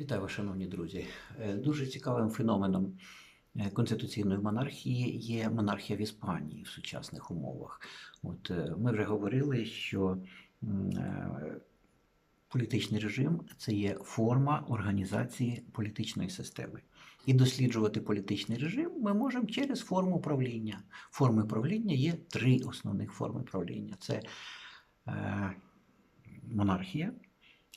Вітаю шановні друзі. Е, Дуже цікавим феноменом е, конституційної монархії є монархія в Іспанії в сучасних умовах. От е, ми вже говорили, що політичний режим це є форма організації політичної системи. І досліджувати політичний режим ми можемо через форму правління. Форми правління є три основних форми правління: це монархія,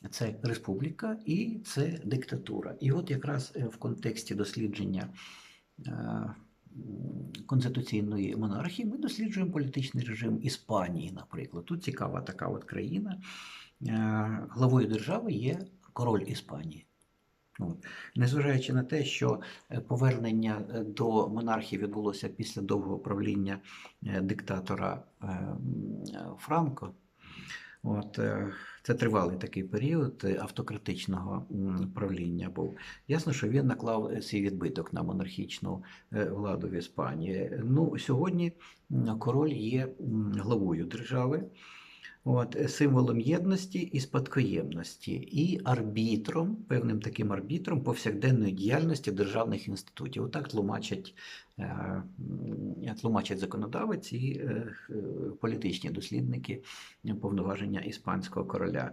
це республіка і це диктатура. І от якраз е, в контексті дослідження е, конституційної монархії ми досліджуємо політичний режим Іспанії, наприклад. Тут цікава така от країна. Е, Главою держави є король Іспанії. От. Незважаючи на те, що повернення до монархії відбулося після довгого правління диктатора е, м, е, Франко, От, е, це тривалий такий період автократичного правління був. Ясно, що він наклав е, свій відбиток на монархічну е, владу в Іспанії. Ну, сьогодні король є главою держави, от, е, символом єдності і спадкоємності, і арбітром, певним таким арбітром повсякденної діяльності державних інститутів. Отак тлумачать, е, тлумачать законодавець і е, політичні дослідники повноваження іспанського короля.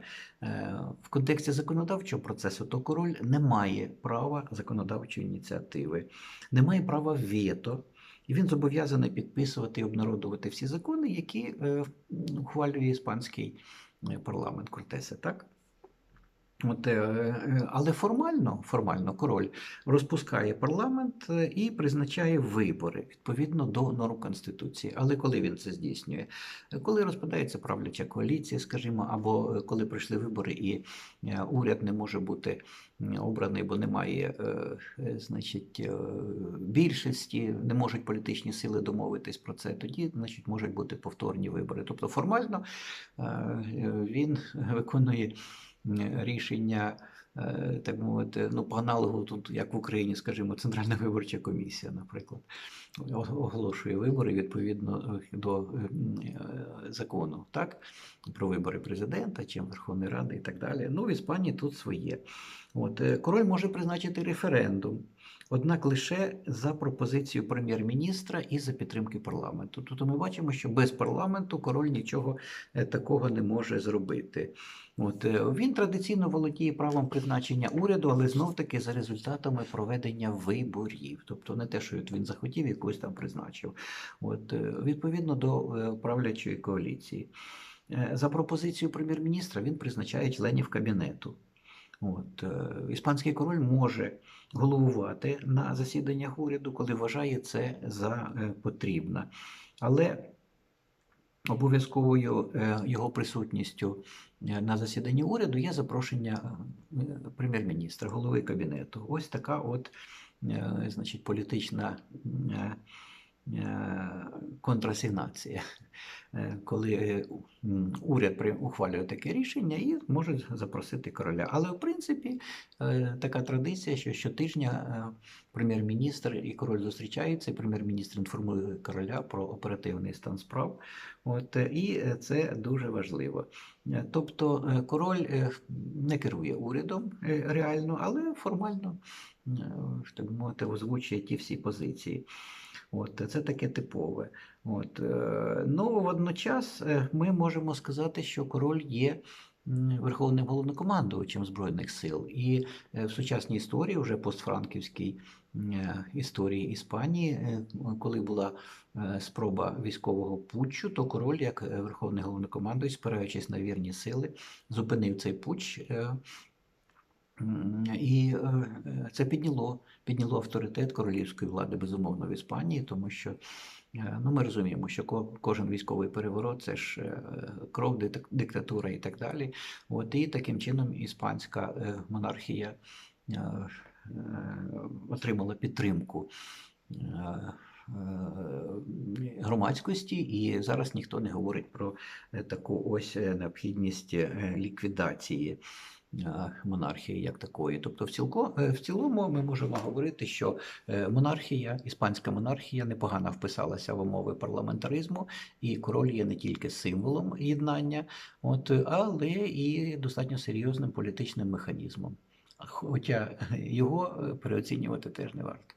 В контексті законодавчого процесу то король не має права законодавчої ініціативи, не має права вето. І він зобов'язаний підписувати і обнародувати всі закони, які е, ухвалює іспанський е, парламент Кортеса, так? От, е, е, але формально, формально король розпускає парламент е, і призначає вибори відповідно до норм Конституції. Але коли він це здійснює? Коли розпадається правляча коаліція, скажімо, або коли прийшли вибори і уряд не може бути обраний, бо немає значить, більшості, не можуть політичні сили домовитись про це, тоді значить, можуть бути повторні вибори. Тобто формально він виконує рішення. е, Так мовити, ну, по аналогу тут, як в Україні, скажімо, Центральна виборча комісія, наприклад, оголошує вибори відповідно е, до е, е, закону, так? Про вибори президента чи Верховної Ради і так далі. Ну, в Іспанії тут своє. От, е, король може призначити референдум, однак лише за пропозицією прем'єр-міністра і за підтримки парламенту. Тобто ми бачимо, що без парламенту король нічого е, такого не може зробити. От, е, він традиційно володіє правом призначення уряду, але знов-таки за результатами проведення виборів. Тобто не те, що він захотів, якось там призначив. От, е, відповідно до правлячої коаліції. За пропозицією прем'єр-міністра він призначає членів кабінету. От, е, іспанський король може головувати на засіданнях уряду, коли вважає це за е, потрібне. Але обов'язковою е, його присутністю на засіданні уряду є запрошення прем'єр-міністра, голови кабінету. Ось така от значить, політична контрасигнація, Е, коли е, уряд ухвалює таке рішення і може запросити короля. Але в принципі е, така традиція, що щотижня прем'єр-міністр і король зустрічаються, прем'єр-міністр інформує короля про оперативний стан справ. От, і це дуже важливо. Тобто король не керує урядом реально, але формально так мовити, озвучує ті всі позиції. От, це таке типове. От, е, ну, водночас е, ми можемо сказати, що король є верховним головнокомандувачем Збройних сил. І е, в сучасній історії, вже постфранківській історії Іспанії, коли була спроба військового путчу, то король, як верховний головнокомандувач, спираючись на вірні сили, зупинив цей путч. І е, це підняло, підняло авторитет королівської влади, безумовно, в Іспанії, тому що е, ну, ми розуміємо, що кожен військовий переворот це ж е, кров, диктатура і так далі. От, і таким чином іспанська монархія отримала підтримку. Громадськості, і зараз ніхто не говорить про таку ось необхідність ліквідації монархії як такої. Тобто, в, цілко, е, в цілому ми можемо говорити, що е, монархія, іспанська монархія непогано вписалася в умови парламентаризму, і король є не тільки символом єднання, от, але і достатньо серйозним політичним механізмом. Хоча його е, переоцінювати теж не варто.